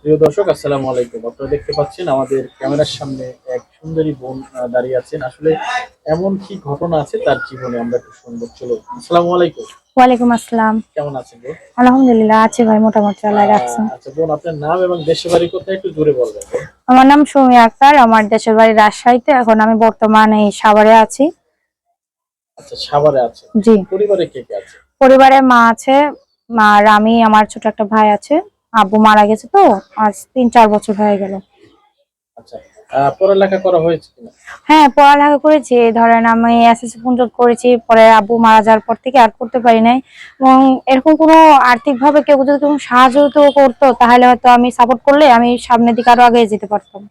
প্রিয় দর্শক আসসালামু আলাইকুম। আপনারা দেখতে পাচ্ছেন আমাদের ক্যামেরার সামনে এক সুন্দরী বোন দাঁড়িয়ে আছেন। আসলে এমন কি ঘটনা আছে তার জীবনে আমরা একটু শুনব। চলো আসসালামু আলাইকুম। ওয়ালাইকুম আসসালাম। কেমন আছেন বোন? আলহামদুলিল্লাহ আছি ভাই মোটামুটি আল্লাহ রাখছেন আচ্ছা বোন আপনার নাম এবং দেশের বাড়ি কোথায় একটু জোরে বলবেন আমার নাম সুমি আক্তার আমার দেশের বাড়ি রাজশাহীতে। এখন আমি বর্তমানে এই সাভারে আছি। আচ্ছা সাভারে আছে জি। পরিবারে কে কে আছে? পরিবারে মা আছে মা আর আমি আমার ছোট একটা ভাই আছে। আব্বু মারা গেছে তো আজ তিন চার বছর হয়ে গেল। আচ্ছা পড়ালেখা করা হয়েছে হ্যাঁ পড়ালেখা করেছি ধরেন আমি এসএসসি পর্যন্ত করেছি পরে আব্বু মারা যাওয়ার পর থেকে আর করতে পারি নাই। এবং এরকম কোনো আর্থিক ভাবে কেউ যদি কোনো সাহায্য তো করতো তাহলে হয়তো আমি সাপোর্ট করলে আমি সামনের দিকে আরও আগে যেতে পারতাম।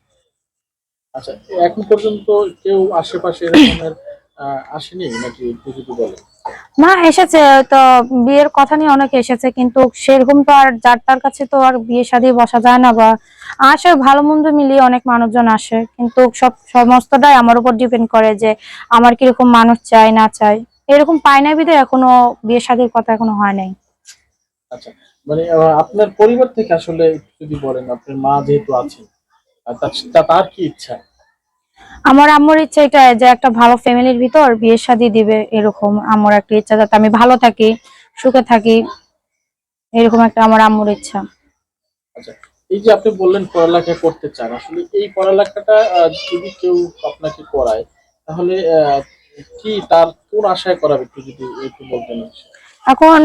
আচ্ছা এখন পর্যন্ত কেউ আশেপাশে এরকমের আসেনি নাকি বলেন? না এসেছে তো বিয়ের কথা নিয়ে অনেকে এসেছে, কিন্তু সেরকম তো আর যার তার কাছে তো আর বিয়ে শাদী বসা যায় না বা আসে ভালো মন্দ মিলিয়ে অনেক মানুষজন আসে, কিন্তু সব, সমস্তটাই আমার উপর ডিপেন্ড করে যে আমার কীরকম মানুষ চাই না চাই এরকম পাই না বিধে এখনও বিয়ে শাদীর কথা এখনও হয় নাই। আচ্ছা মানে আপনার পরিবার থেকে আসলে যদি বলেন, আপনার মা যেহেতু তা- তার কি ইচ্ছা? আমার আম্মুর ইচ্ছা এটা যে একটা ভালো ফ্যামিলির ভিতর বিয়ে শাদী দিবে এরকম আমার একটা ইচ্ছা, যাতে আমি ভালো থাকি, সুখে থাকি, এরকম একটা আমার আম্মুর ইচ্ছা। আচ্ছা এই যে আপনি বললেন পড়ালেখা করতে চান, আসলে এই পড়ালেখাটা যদি কেউ আপনাকে করায়, তাহলে কি তার কোন আশায় করাবে একটু যদি একটু বলতেন এখন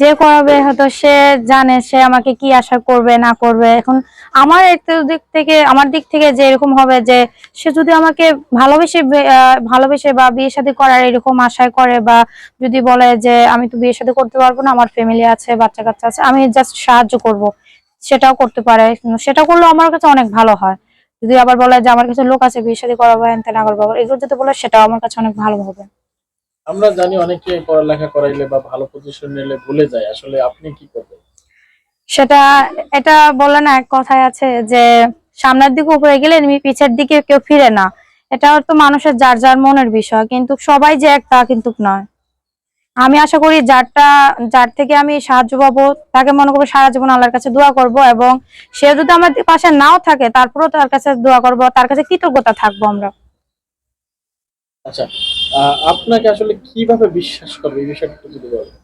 যে করাবে হয়তো সে জানে সে আমাকে কি আশা করবে, না করবে। এখন আমার দিক থেকে, আমার দিক থেকে যে এরকম হবে যে সে যদি আমাকে ভালোবেসে ভালোবেসে বা বিয়ে শাদী করার এরকম আশায় করে বা যদি বলে যে আমি তো বিয়ে শাদী করতে পারব না, আমার ফ্যামিলি আছে বাচ্চা কাচ্চা আছে, আমি জাস্ট সাহায্য করব। সেটাও করতে পারে। সেটা করলে আমার কাছে অনেক ভালো হয়। যদি আবার বলে যে আমার কাছে লোক আছে বিয়ে শাদী করাবো হ্যান এগুলো যদি বলে সেটাও আমার কাছে অনেক ভালো হবে। আমরা জানি অনেকে পড়ালেখা করাইলে বা ভালো পজিশন নিলে ভুলে যায়। আসলে আপনি কি করবেন? সেটা, এটা বলে না, এক কথায় আছে যে সামনের দিকে উপরে গেলে পিছের দিকে কেউ ফিরে না। এটা তো মানুষের যার যার মনের বিষয়, কিন্তু সবাই যে এক তা কিন্তু নয়। আমি আশা করি যারটা, যার থেকে আমি সাহায্য পাবো, তাকে মনে করব সারা জীবন আল্লাহর কাছে দোয়া করব এবং সে যদি আমার পাশে নাও থাকে, তারপরেও তার কাছে দোয়া করব, তার কাছে কৃতজ্ঞতা থাকব আমরা। আচ্ছা আপনাকে আসলে কীভাবে বিশ্বাস করবে? এই বিষয়টা একটু যদি বলেন।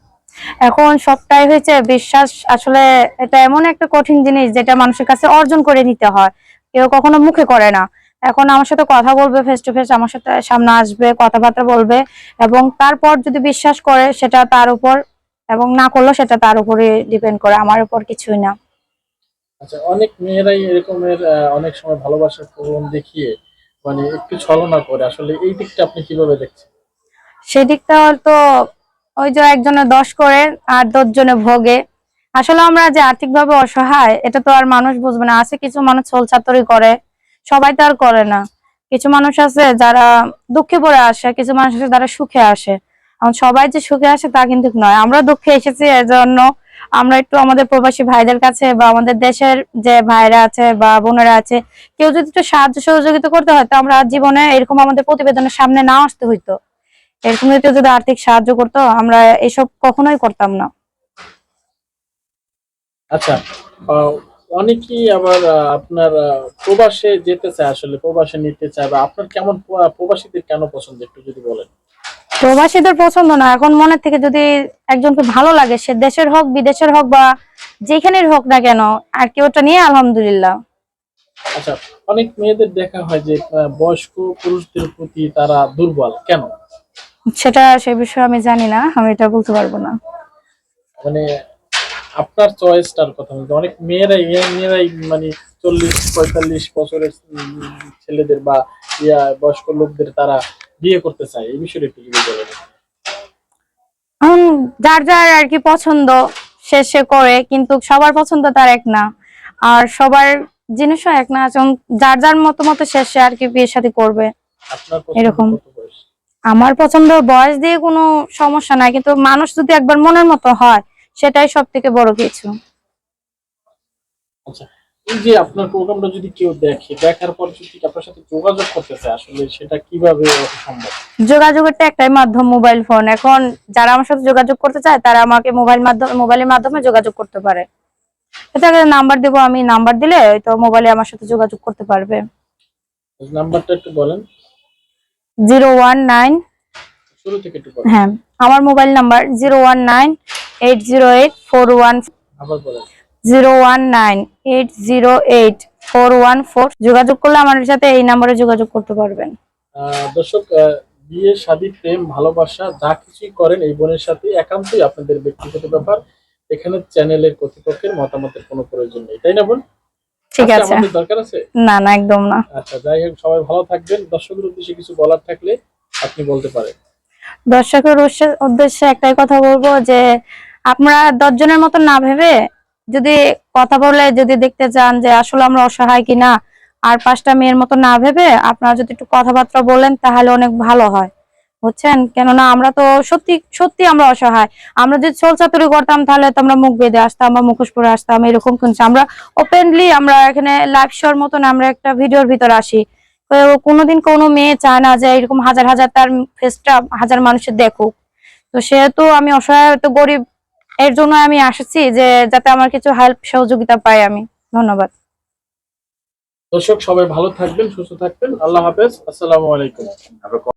এখন সবটাই হয়েছে বিশ্বাস। আসলে এটা এমন একটা কঠিন জিনিস যেটা মানুষের কাছে অর্জন করে নিতে হয়। কেউ কখনো মুখে করে না। এখন আমার সাথে কথা বলবে ফেস টু ফেস আমার সাথে সামনে আসবে কথাবার্তা বলবে এবং তারপর যদি বিশ্বাস করে সেটা তার উপর এবং না করলেও সেটা তার উপরে ডিপেন্ড করে। আমার উপর কিছুই না। আচ্ছা অনেক মেয়েরাই এরকমের অনেক সময় ভালোবাসার প্রবণ দেখিয়ে মানে একটু ছলনা করে, আসলে এই দিকটা আপনি কীভাবে দেখছেন? সেদিকটা হয়তো ওই যে একজনে দশ করে আর দশ জনে ভোগে। আসলে আমরা যে আর্থিকভাবে অসহায়, এটা তো আর মানুষ বুঝবে না। আছে কিছু মানুষ ছোল ছাত্রই করে, সবাই তো আর করে না। কিছু মানুষ আছে যারা দুঃখে পড়ে আসে, কিছু মানুষ আছে যারা সুখে আসে। সবাই যে সুখে আসে তা কিন্তু নয়। আমরা দুঃখে এসেছি এজন্য আমরা একটু আমাদের প্রবাসী ভাইদের কাছে বা আমাদের দেশের যে ভাইরা আছে বা বোনেরা আছে, কেউ যদি একটু সাহায্য সহযোগিতা করতে হয়, তো আমরা জীবনে এরকম আমাদের প্রতিবেদনের সামনে না আসতে হইতো। এরকম যদি যদি আর্থিক সাহায্য করতো, আমরা এসব কখনোই করতাম না। আচ্ছা অনেকেই আবার আপনার প্রবাসে যেতে চায় আসলে, প্রবাসে নিতে চায় বা আপনার কেমন প্রবাসীদের কেন পছন্দ, একটু যদি বলেন? প্রবাসীদের পছন্দ না। এখন মনের থেকে যদি একজনকে ভালো লাগে সে দেশের হোক বিদেশের হোক বা যেখানের হোক না কেন আর কি ওটা নিয়ে আলহামদুলিল্লাহ। আচ্ছা অনেক মেয়েদের দেখা হয় যে বয়স্ক পুরুষদের প্রতি তারা দুর্বল। কেন? সেটা সে বিষয়ে আমি জানি না আমি এটা বলতে পারব না। মানে আপনার চয়েসটার কথা বলতে অনেক মেয়েরাই মেয়েরাই মানে চল্লিশ পঁয়তাল্লিশ বছরের ছেলেদের বা ইয়া বয়স্ক লোকদের তারা বিয়ে করতে চায় এই বিষয়ে একটু যদি বলেন। যার যার আর কি পছন্দ সে সে করে কিন্তু সবার পছন্দ তার এক না। আর সবার জিনিসও এক না যার যার মতো মতো সে সে আর কি বিয়ে শাদী করবে। এরকম। আমার পছন্দ বয়স দিয়ে কোনো সমস্যা নাই কিন্তু মানুষ যদি একবার মনের মতো হয় সেটাই সব থেকে বড় কিছু। আচ্ছা এই যে আপনার প্রোগ্রামটা যদি কেউ দেখে দেখার পর যদি আপনার সাথে যোগাযোগ করতে চায় আসলে সেটা কীভাবে সম্ভব? যোগাযোগের তো একটাই মাধ্যম মোবাইল ফোন। এখন যারা আমার সাথে যোগাযোগ করতে চায় তারা আমাকে মোবাইল মাধ্যমে মোবাইলের মাধ্যমে যোগাযোগ করতে পারে। এটাকে নাম্বার দেবো আমি নাম্বার দিলে তো মোবাইলে আমার সাথে যোগাযোগ করতে পারবে। নাম্বারটা একটু বলেন। জিরো ওয়ান নাইন শুরু থেকে একটু বলেন। হ্যাঁ আমার mobile number zero one nine eight zero eight four one আবার বলেন। Zero one nine eight zero eight four one four যোগাযোগ করলে আমার সাথে এই নাম্বারে যোগাযোগ করতে পারবেন। দর্শক বিয়ে শাদী প্রেম ভালোবাসা যা কিছুই করেন এই বোনের সাথে একান্তই আপনাদের ব্যক্তিগত ব্যাপার। এখানে চ্যানেলের কর্তৃপক্ষের মতামতের কোনো প্রয়োজন নেই। তাই না বোন? ঠিক আছে। আমাদের দরকার আছে? না না একদম না। আচ্ছা যাই হোক সবাই ভালো থাকবেন। উদ্দেশ্যে কিছু বলার থাকলে আপনি বলতে পারেন। দর্শকের উদ্দেশ্যে- উদ্দেশ্যে একটাই কথা বলব যে আপনারা দশজনের মতো না ভেবে যদি কথা বলে যদি দেখতে চান যে আসলে আমরা অসহায় কিনা, আর পাঁচটা মেয়ের মতো না ভেবে আপনারা যদি একটু কথাবার্তা বলেন তাহলে অনেক ভালো হয়। বুঝছেন? কেননা আমরা তো সত্যি সত্যি আমরা অসহায়। আমরা যদি চোল চাতুরি করতাম তাহলে তো আমরা মুখ বেঁধে আসতাম বা মুখোশ পরে আসতাম, এরকম কিন্তু আমরা ওপেনলি আমরা এখানে লাইভ শোর মতন আমরা একটা ভিডিওর ভিতর আসি। কোনোদিন কোনো মেয়ে চায় না যে এরকম হাজার হাজার তার ফেসটা হাজার মানুষের দেখুক। তো সেহেতু আমি অসহায়, তো গরিব এর জন্য আমি আসছি যে যাতে আমার কিছু হেল্প সহযোগিতা পাই আমি। ধন্যবাদ। দর্শক, সবাই ভালো থাকবেন, সুস্থ থাকবেন। আল্লাহ হাফেজ। আসসালামু আলাইকুম।